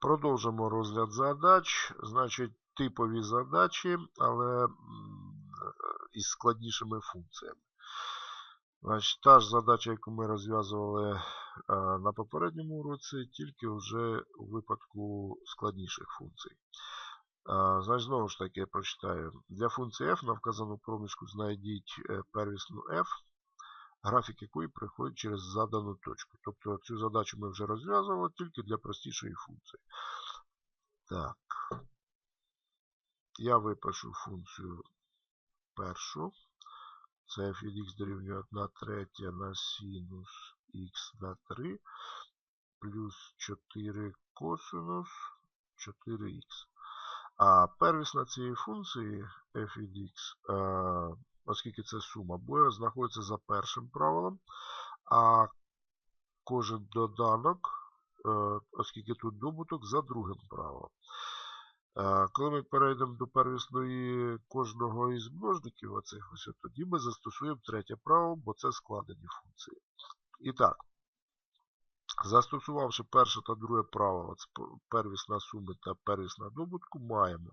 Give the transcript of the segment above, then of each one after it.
Продовжимо розгляд задач. Значить, типові задачі, але із складнішими функціями. Значить, та ж задача, яку ми розв'язували е, на попередньому уроці, тільки вже у випадку складніших функцій. Е, Значить, знову ж таки, прочитаю. Для функції f на вказану проміжку знайдіть е, первісну f, графік якої приходить через задану точку. Тобто цю задачу ми вже розв'язували тільки для простішої функції. Так. Я випишу функцію першу. Це f від x дорівнює 1 третя на синус x на 3 плюс 4 косинус 4х. А первісна цієї функції f від x, е, оскільки це сума, буде знаходиться за першим правилом, а кожен доданок, е, оскільки тут добуток, за другим правилом. Е, Коли ми перейдемо до первісної кожного із множників, оцих ось, тоді ми застосуємо третє правило, бо це складені функції. І так, застосувавши перше та друге правило, це первісна суми та первісна добутку, маємо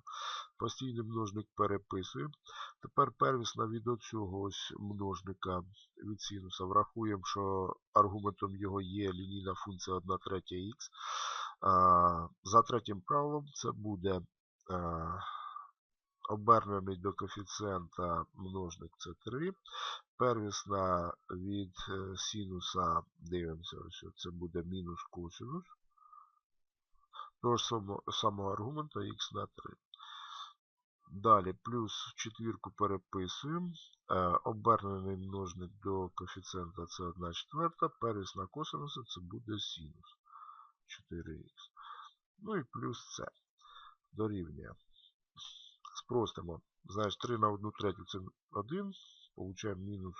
постійний множник переписуємо. Тепер первісна від оцього ось множника від синуса. Врахуємо, що аргументом його є лінійна функція 1 третя х. За третім правилом це буде обернений до коефіцієнта множник це 3. Первісна від е, синуса, дивимося, що це буде мінус косинус. Того ж самого аргумента х на 3. Далі плюс четвірку переписуємо. Е, обернений множник до коефіцієнта це 1 четверта. Первісна косинуса це буде синус 4х. Ну і плюс це дорівнює. Спростимо. Знаєш, 3 на 1 третю це 1. Получаємо мінус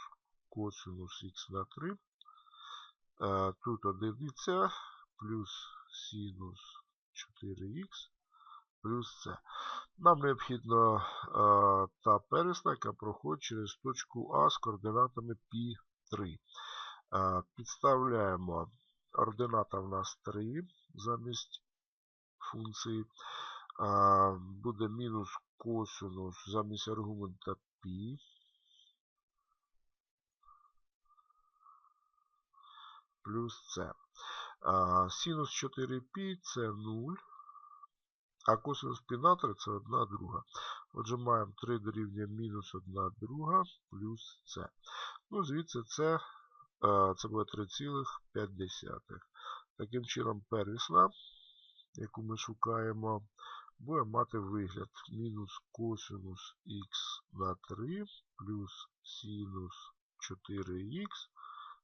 косинус х на 3. Е, тут одиниця плюс синус 4х плюс це. Нам необхідно е, та первісна, яка проходить через точку А з координатами π3. Е, підставляємо ордината в нас 3 замість функції. Буде мінус косинус замість аргумента π. Плюс це. Синус 4π це 0. А косинус 3 це 1 друга. Отже, маємо 3 дорівнює мінус 1 друга плюс це. Ну, звідси це, це буде 3,5. Таким чином, первісна, яку ми шукаємо, буде мати вигляд мінус косинус х на 3 плюс синус 4х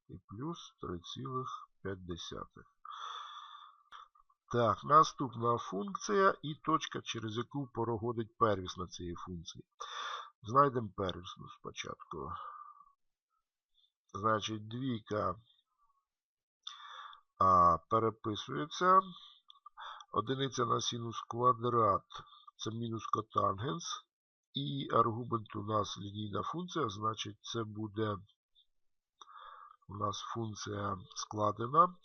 і плюс 3,5. Так, наступна функція і точка, через яку проходить первісна цієї функції. Знайдемо первісну спочатку. Значить, двійка а, переписується. Одиниця на синус квадрат це мінус котангенс. І аргумент у нас лінійна функція, значить, це буде у нас функція складена.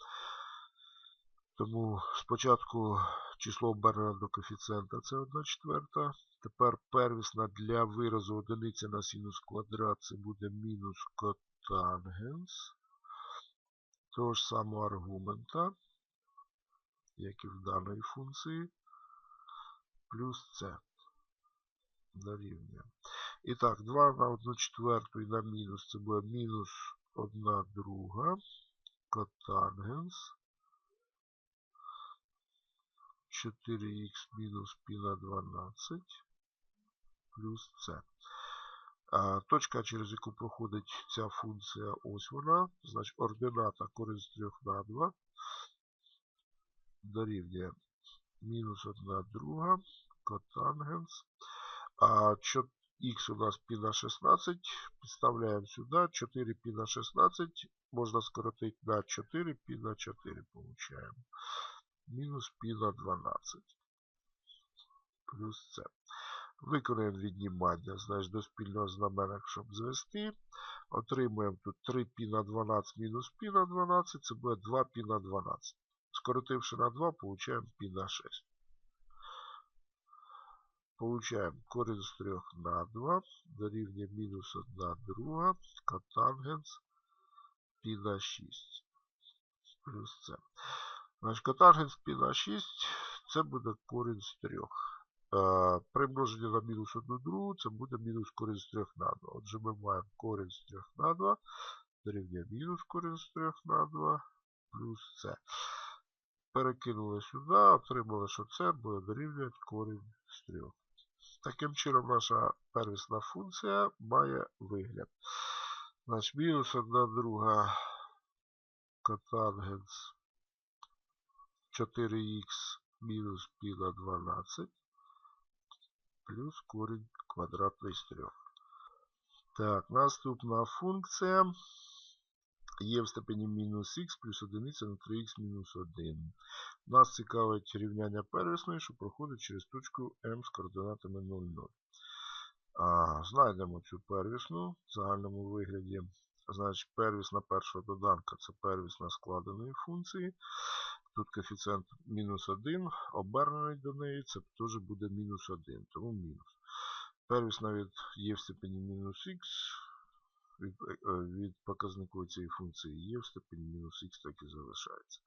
Тому спочатку число обернено до коефіцієнта це 1 четверта. Тепер первісна для виразу одиниця на синус квадрат це буде мінус котангенс. Того ж самого аргумента, як і в даної функції, плюс це дорівнює. І так, 2 на 1 четверту і на мінус це буде мінус 1 друга котангенс. 4х мінус π на 12 плюс c. Точка, через яку проходить ця функція, ось вона. Значить, ордината користь 3 на 2 дорівнює мінус 1 друга котангенс. А х у нас π на 16. Підставляємо сюди. 4 π на 16 можна скоротити на 4 π на 4 получаємо мінус π на 12 плюс це. Виконуємо віднімання, значить до спільного знаменника, щоб звести. Отримуємо тут 3π на 12 мінус π на 12, це буде 2π на 12. скоротивши на 2, получаємо π на 6. Получаємо корінь з 3 на 2 дорівнює мінус 1 друга котангенс π на 6 плюс це. Значить, котангенс π на 6 це буде корінь з 3. Е, при множенні на мінус 1 другу це буде мінус корінь з 3 на 2. Отже, ми маємо корінь з 3 на 2 дорівнює мінус корінь з 3 на 2 плюс це. Перекинули сюди, отримали, що це буде дорівнювати корінь з 3. Таким чином, наша первісна функція має вигляд. Значить, мінус 1 друга котангенс 4х мінус π на 12 плюс корінь квадратний з 3. Так, наступна функція є в степені мінус х плюс 1 на 3х мінус 1. Нас цікавить рівняння первісної, що проходить через точку М з координатами 0, 0. А, Знайдемо цю первісну в загальному вигляді. Значить, первісна першого доданка це первісна складеної функції. Тут коефіцієнт мінус 1, обернений до неї, це теж буде мінус 1, тому мінус. Первісна від є в степені мінус х, від, від показнику цієї функції є в степені мінус х, так і залишається.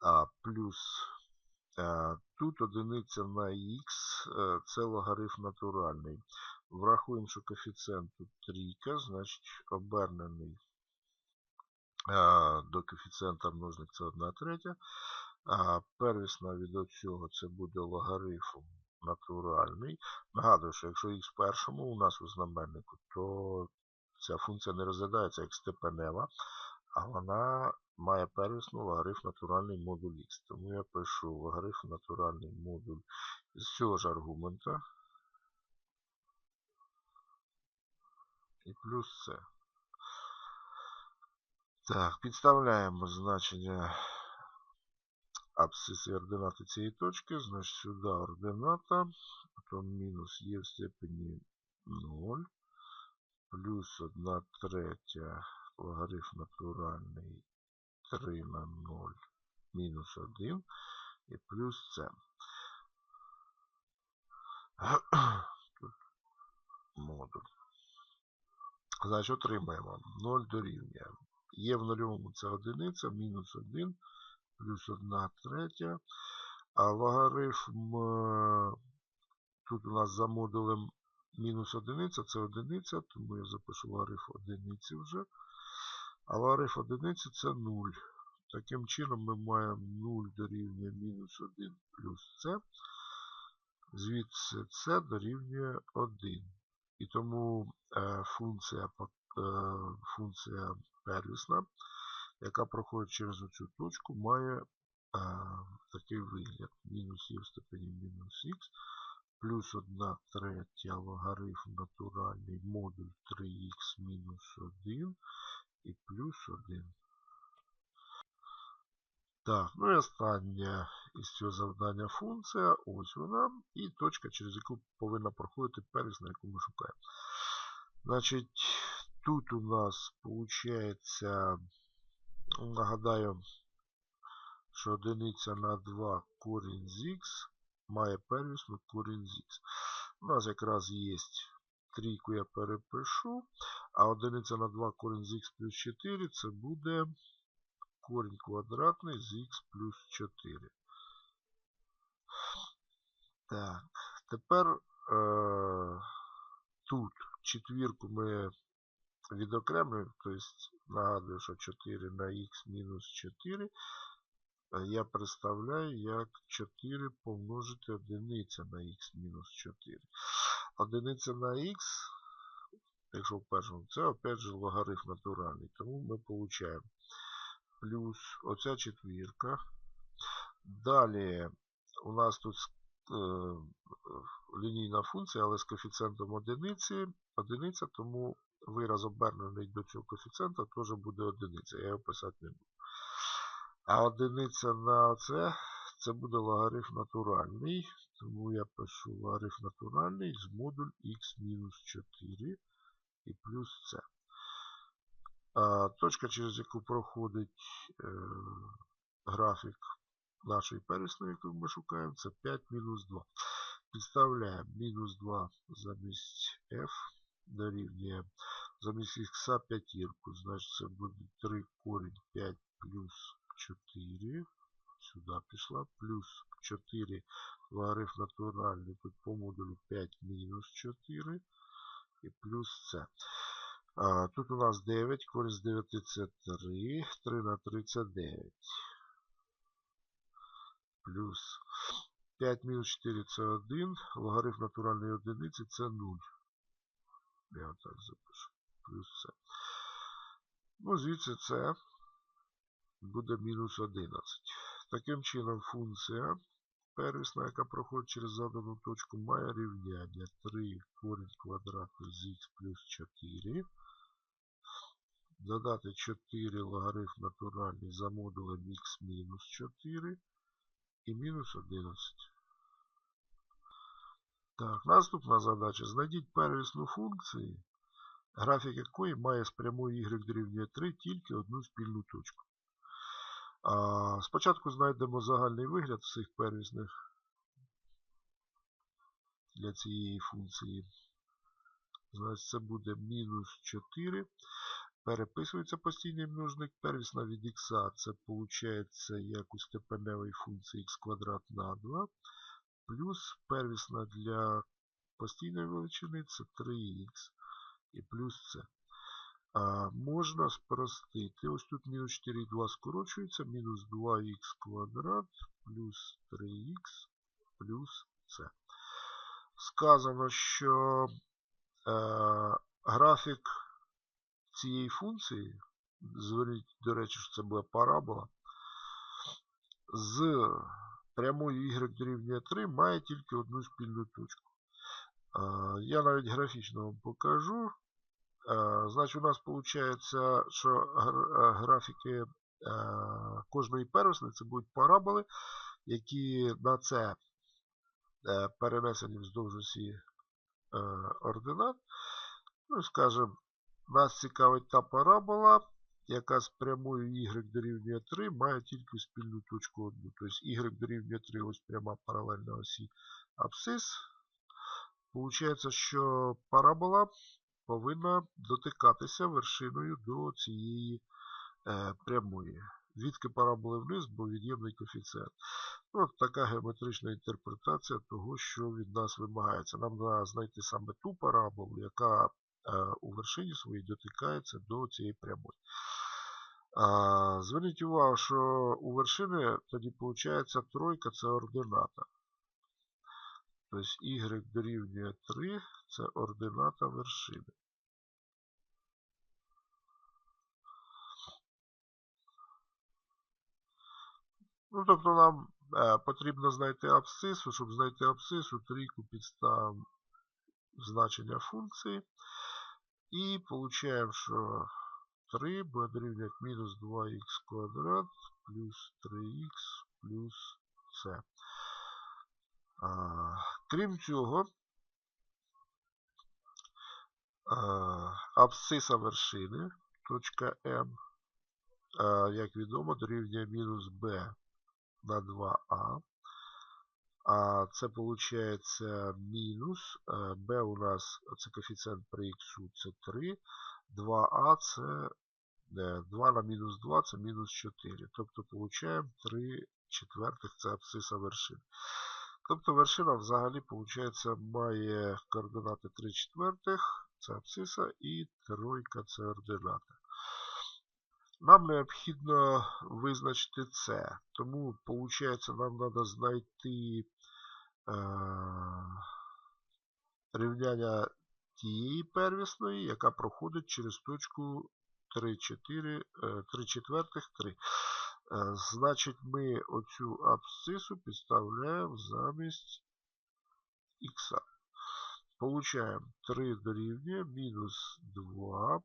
А плюс а, тут одиниця на х, це логарифм натуральний. Врахуємо, що коефіцієнт тут трійка, значить обернений до коефіцієнта множник це 1 третя. А первісна від цього це буде логарифм натуральний. Нагадую, що якщо в першому у нас у знаменнику, то ця функція не розглядається як степенева, а вона має первісну логарифм натуральний модуль х. Тому я пишу логарифм натуральний модуль з цього ж аргумента. І плюс це. Так, підставляємо значення абсциси ординати цієї точки. Значить, сюди ордината, потім мінус є в степені 0, плюс 1 третя логарифм натуральний 3 на 0, мінус 1 і плюс це. Тут модуль. Значить, отримаємо 0 дорівнює. Є в нульовому це одиниця, мінус 1, плюс 1 третя. А логарифм тут у нас за модулем мінус одиниця, це одиниця, тому я запишу логарифм одиниці вже. А логарифм одиниці це 0. Таким чином ми маємо 0 дорівнює мінус 1 плюс це. Звідси це дорівнює 1. І тому е, функція е, функція первісна, яка проходить через цю точку, має е, такий вигляд. Мінус є в степені мінус х, плюс 1 третя логарифм натуральний модуль 3х мінус 1 і плюс 1. Так, ну і остання із цього завдання функція, ось вона, і точка, через яку повинна проходити первісна, яку ми шукаємо. Значить, тут у нас виходить, нагадаю, що одиниця на 2 корінь з х має первісну корінь з х. У нас якраз є трійку я перепишу, а одиниця на 2 корінь з х плюс 4 це буде корінь квадратний з х плюс 4. Так, тепер е, тут четвірку ми відокремлюємо, тобто нагадую, що 4 на х мінус 4. Я представляю, як 4 помножити одиниця на х мінус 4. Одиниця на х, якщо в першому, це опять же логарифм натуральний. Тому ми получаємо плюс оця четвірка. Далі у нас тут е, лінійна функція, але з коефіцієнтом одиниці, одиниця, тому вираз обернений до цього коефіцієнта теж буде одиниця. Я його писати не буду. А одиниця на це, це буде логарифм натуральний. Тому я пишу логарифм натуральний з модуль х-4 і плюс це. Точка, через яку проходить е, графік нашої первісної, яку ми шукаємо, це 5 мінус 2. Підставляємо мінус 2 замість f дорівнює замість х п'ятірку. Значить це буде 3 корінь 5 плюс 4. Сюди пішла. Плюс 4 логарифм натуральний. Тут по модулю 5 мінус 4. І плюс це. А, Тут у нас 9, корінь з 9 це 3, 3 на 3 це 9. Плюс 5 мінус 4 це 1, логарифм натуральної одиниці це 0. Я отак запишу. Плюс це. Ну, звідси це буде мінус 11. Таким чином функція первісна, яка проходить через задану точку, має рівняння 3 корінь квадратний з х плюс 4. Додати 4 логарифм натуральний за модулем х мінус 4 і мінус 11. Так, наступна задача. Знайдіть первісну функцію, графік якої має з прямою y дорівнює 3 тільки одну спільну точку. А, Спочатку знайдемо загальний вигляд всіх первісних для цієї функції. Значить, це буде мінус 4. Переписується постійний множник. Первісна від х, це виходить як у степеневій функції х квадрат на 2. Плюс первісна для постійної величини це 3х. І плюс це. А, Можна спростити. Ось тут мінус 4 і 2 скорочується. Мінус 2х квадрат плюс 3х плюс це. Сказано, що е, графік цієї функції, зверніть, до речі, що це буде парабола, з прямою y дорівнює 3 має тільки одну спільну точку. Е, я навіть графічно вам покажу. Значить, у нас виходить, що графіки кожної первісної це будуть параболи, які на це перенесені вздовж усі ординат. Ну, скажімо, нас цікавить та парабола, яка з прямою y дорівнює 3 має тільки спільну точку 1. Тобто y дорівнює 3 ось пряма паралельна осі абсцис. Получається, що парабола повинна дотикатися вершиною до цієї е, прямої. Звідки параболи вниз, бо від'ємний коефіцієнт. Ну, от така геометрична інтерпретація того, що від нас вимагається. Нам треба знайти саме ту параболу, яка у вершині своїй дотикається до цієї прямої. Зверніть увагу, що у вершини тоді виходить тройка це ордината. Тобто y дорівнює 3 це ордината вершини. Ну, тобто нам потрібно знайти абсцису. Щоб знайти абсцису, трійку підставимо значення функції. І получаємо, що 3 буде дорівнювати мінус 2х квадрат плюс 3х плюс c. Крім цього, абсциса вершини, точка М, як відомо, дорівнює мінус b на 2а. А це виходить мінус. b у нас це коефіцієнт при х, це 3. 2а це 2 на мінус 2 це мінус 4. Тобто получаємо 3 четвертих це абсциса вершини. Тобто вершина взагалі, виходить, має координати 3 четвертих, це абсциса, і тройка це ордината. Нам необхідно визначити це. Тому, виходить, нам треба знайти е, рівняння тієї первісної, яка проходить через точку 3, 4, 3 четвертих 3. Е, значить, ми оцю абсцису підставляємо замість х. Получаємо 3 дорівнює мінус 2.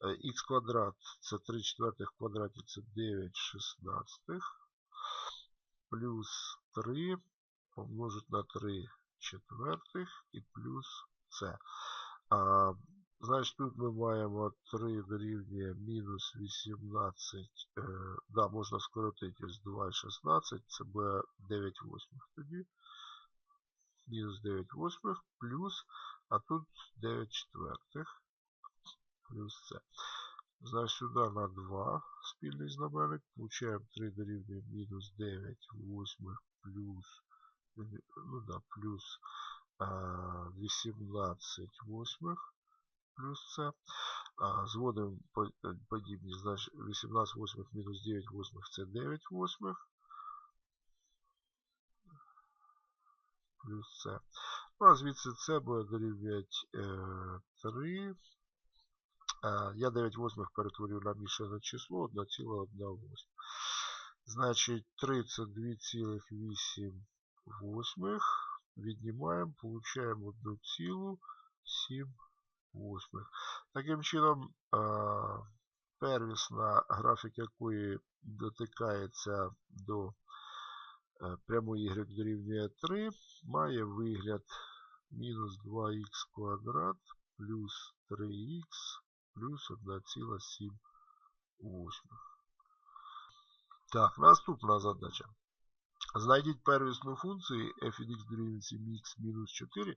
Х квадрат це 3 четвертих в квадраті це 9 шістнадцятих. Плюс 3 помножить на 3 четвертих і плюс це. Значить, тут ми маємо 3 дорівнює мінус 18. Е, да, можна скоротити ось 2 і 16. Це буде 9 восьмих тоді. Мінус 9 восьмих плюс, а тут 9 четвертих. Плюс це. Значить, сюди на 2 спільний знаменник. Получаємо 3 дорівнює мінус 9 восьмих плюс, ну да, плюс а, 18 восьмих плюс це. А, зводимо по- подібні, значить 18 восьмих мінус 9 восьмих це 9 восьмих. Плюс це. Ну, а звідси це буде дорівнювати е, 3. Я 9 восьмих перетворю на мішане число 1,1 восьма. Значить 3 це 2,8 восьмих. Віднімаємо, получаємо 1,7 восьмих. Таким чином, первісна графік якої дотикається до е, прямої y дорівнює 3, має вигляд мінус 2х квадрат плюс 3х плюс 1,7 восьмих. Так, наступна задача. Знайдіть первісну функцію f дорівнює 7х мінус 4,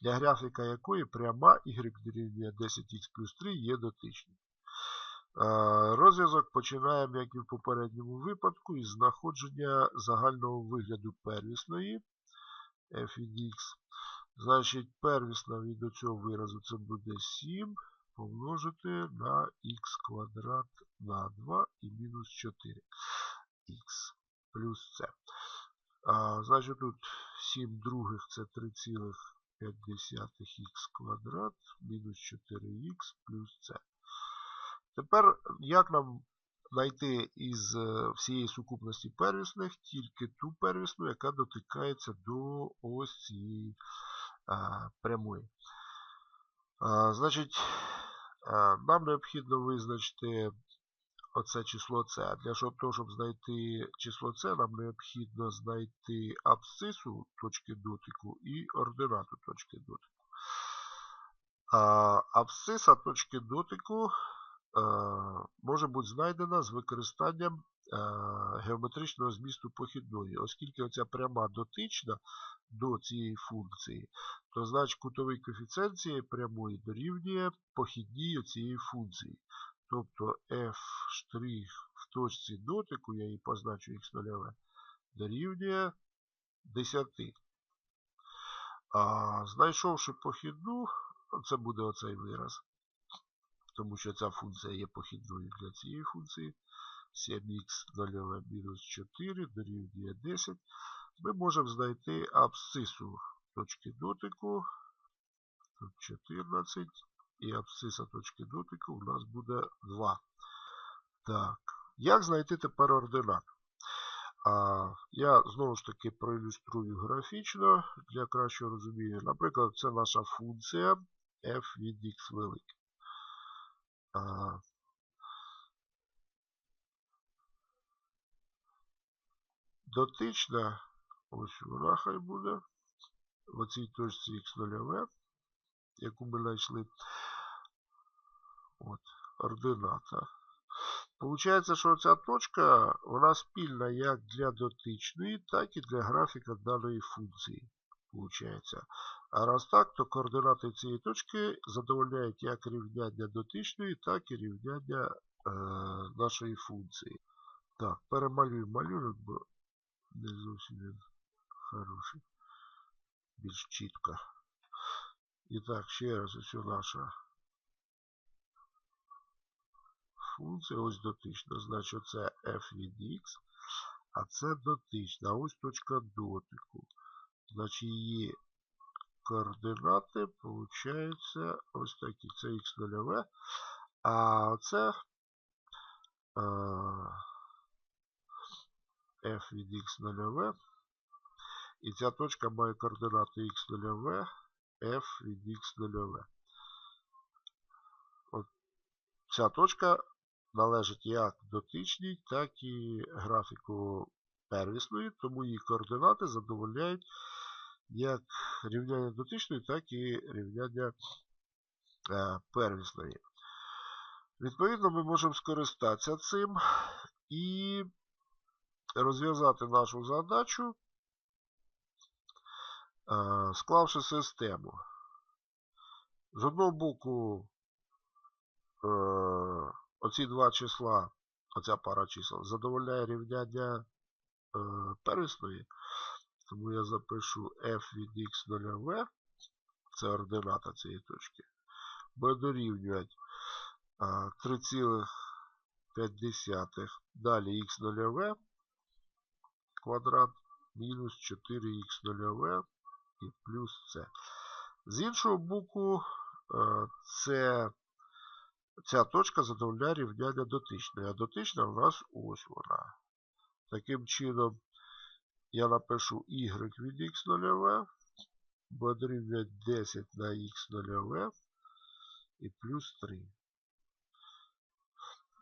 для графіка якої пряма y дорівнює 10х плюс 3 є дотичною. Е, Розв'язок починаємо, як і в попередньому випадку, із знаходження загального вигляду первісної f від x. Значить, первісна від цього виразу це буде 7 помножити на х квадрат на 2 і мінус 4х плюс це. А, Значить, тут 7 других це 3,5х квадрат мінус 4х плюс це. Тепер, як нам знайти із е, всієї сукупності первісних тільки ту первісну, яка дотикається до ось цієї а, прямої. А, Значить, нам необхідно визначити оце число С. Для того, щоб знайти число С, нам необхідно знайти абсцису точки дотику і ординату точки дотику. Абсциса точки дотику може бути знайдена з використанням геометричного змісту похідної. Оскільки оця пряма дотична до цієї функції, то значить кутовий коефіцієнт цієї прямої дорівнює похідній цієї функції. Тобто f' в точці дотику, я її позначу x0, дорівнює 10. А знайшовши похідну, це буде оцей вираз. Тому що ця функція є похідною для цієї функції. 7х0 мінус 4 дорівнює 10. Ми можемо знайти абсцису точки дотику. Тут 14. І абсциса точки дотику у нас буде 2. Так, як знайти тепер ординат? А, Я знову ж таки проілюструю графічно для кращого розуміння. Наприклад, це наша функція f від x велике. А, Дотична, ось вона хай буде. В оцій точці x0, яку ми знайшли. От, ордината. Получається, що ця точка вона спільна як для дотичної, так і для графіка даної функції. Получається. А раз так, то координати цієї точки задовольняють як рівняння дотичної, так і рівняння е, нашої функції. Так, перемалюємо малюнок, бо не зовсім він хороший. Більш чітко. І так, ще раз ось наша функція, ось дотична. Значить, це f від x, а це дотична. Ось точка дотику. Значить, її координати, виходить, ось такі. Це x0. А це f від x0. І ця точка має координати x 0 в, f від x0. От ця точка належить як дотичній, так і графіку первісної, тому її координати задовольняють як рівняння дотичної, так і рівняння е, первісної. Відповідно, ми можемо скористатися цим і розв'язати нашу задачу, склавши систему. З одного боку, е, оці два числа, оця пара чисел, задовольняє рівняння е, первісної. Тому я запишу f від x0v, це ордината цієї точки, буде дорівнювати 3,5. Далі x0v квадрат мінус 4х0v і плюс c. З іншого боку, це, ця точка задовольняє рівняння дотичної. А дотична в нас ось вона. Таким чином, я напишу y від x0v, буде дорівнювати 10 на x0v і плюс 3.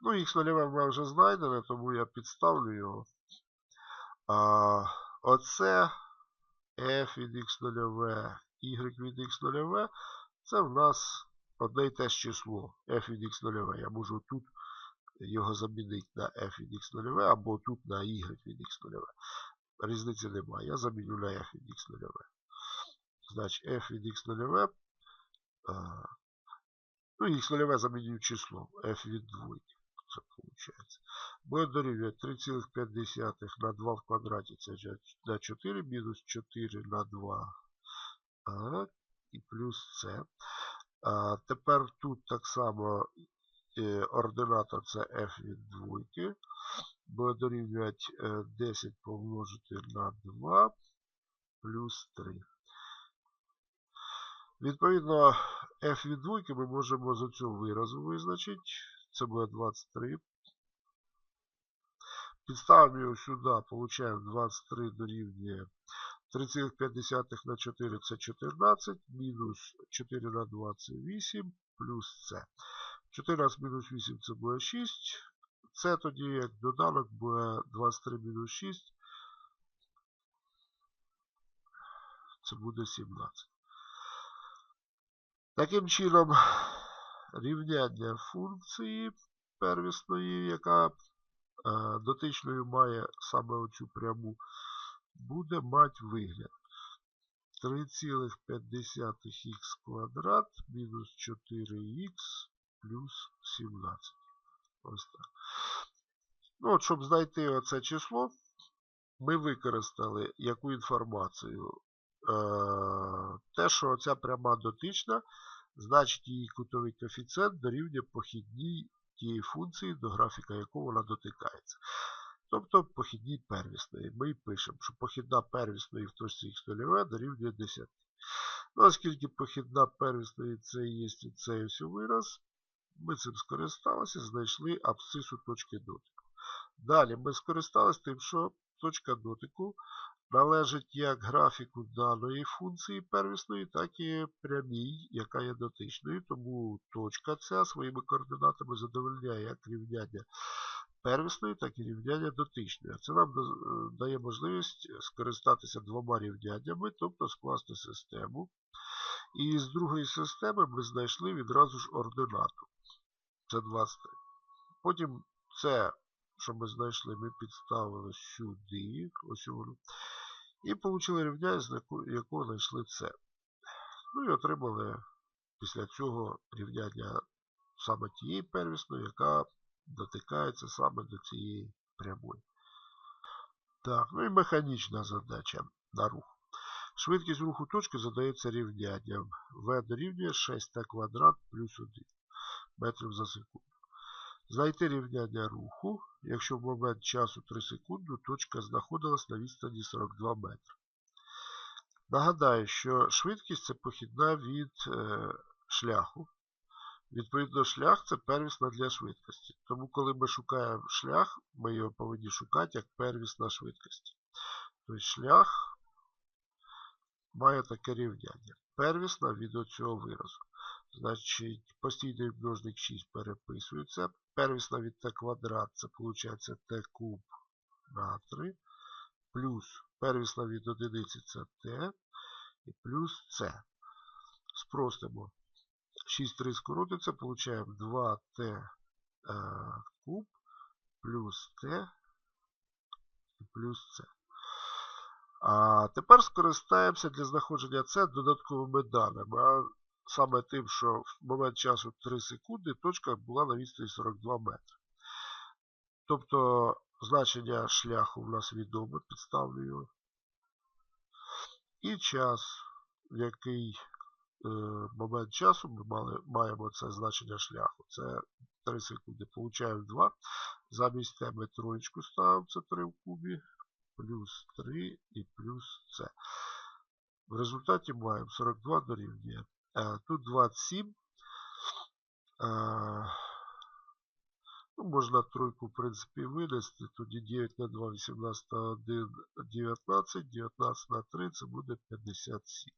Ну, x0 в мене вже знайдене, тому я підставлю його. А, Оце f від x0v, y від x0v, це в нас одне й те ж число f від x0v. Я можу тут його замінити на f від x0v або тут на y від x0v. Різниці немає. Я заміню на f від x0v. Значить, f від x0v. Ну, x0v замінюю число f від двойки. Це виходить. Буде дорівнювати 3,5 на 2 в квадраті. Це на 4 мінус 4 на 2. Ага, і плюс це. А, Тепер тут так само е, ордината це f від двойки. Буде дорівнювати 10 е, помножити на 2 плюс 3. Відповідно, f від двойки ми можемо з цього виразу визначити. Це буде 23. Підставимо його сюди, получаємо 23 дорівнює 3,5 на 4 це 14, мінус 4 на 2 це 8, плюс це. 14 мінус 8 це буде 6. Це тоді як доданок буде 23 мінус 6. Це буде 17. Таким чином, рівняння функції первісної, яка е, дотичною має саме оцю пряму, буде мати вигляд 3,5х квадрат мінус 4х плюс 17. Ось так. Ну, от, Щоб знайти оце число, ми використали яку інформацію? Е, те, що ця пряма дотична, значить її кутовий коефіцієнт дорівнює похідній тієї функції, до графіка якого вона дотикається. Тобто похідній первісної. Ми пишемо, що похідна первісної в точці х0 дорівнює 10. Ну, оскільки похідна первісної це є цей ось вираз, ми цим скористалися, знайшли абсцису точки дотику. Далі ми скористалися тим, що точка дотику належить як графіку даної функції первісної, так і прямій, яка є дотичною. Тому точка ця своїми координатами задовольняє як рівняння первісної, так і рівняння дотичної. Це нам дає можливість скористатися двома рівняннями, тобто скласти систему. І з другої системи ми знайшли відразу ж ординату. Це 23. Потім це, що ми знайшли, ми підставили сюди. ось. І отримали рівняння, з якого знайшли це. Ну і отримали після цього рівняння саме тієї первісної, яка дотикається саме до цієї прямої. Так, ну і механічна задача на рух. Швидкість руху точки задається рівнянням. В дорівнює 6t квадрат плюс 1 метрів за секунду. Знайти рівняння руху, якщо в момент часу 3 секунди точка знаходилась на відстані 42 метри. Нагадаю, що швидкість це похідна від е, шляху. Відповідно, шлях це первісна для швидкості. Тому, коли ми шукаємо шлях, ми його повинні шукати як первісна швидкість. Тобто шлях має таке рівняння. Первісна від цього виразу. Значить, постійний множник 6 переписується. Первісна від t квадрат, це виходить t куб на 3. Плюс первісна від одиниці це t. І плюс c. Спростимо. 6 3 скоротиться, получаємо 2t е, куб плюс t і плюс c. А тепер скористаємося для знаходження c додатковими даними. Саме тим, що в момент часу 3 секунди точка була на відстані 42 метри. Тобто значення шляху в нас відоме, підставлю його. І час, в який е, момент часу ми мали, маємо це значення шляху. Це 3 секунди. Получаємо 2. Замість t ми троєчку ставимо, це 3 в кубі, плюс 3 і плюс c. В результаті маємо 42 дорівнює. Е, тут 27. Е, Ну, можна тройку, в принципі, винести. Тоді 9 на 2, 18 на 1, 19, 19 на 3, це буде 57.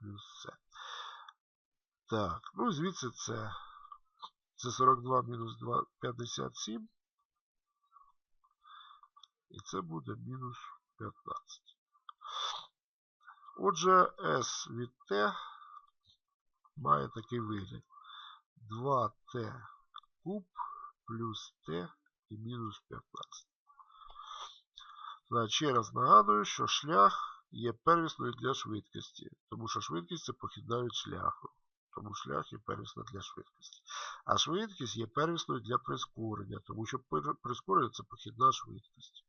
Плюс це. Так, ну звідси це. Це 42 мінус 2, 57. І це буде мінус 15. Отже, S від T має такий вигляд. 2t куб плюс t і мінус 15. Значить, ще раз нагадую, що шлях є первісною для швидкості, тому що швидкість це похідна від шляху. Тому шлях є первісна для швидкості. А швидкість є первісною для прискорення, тому що прискорення це похідна швидкість.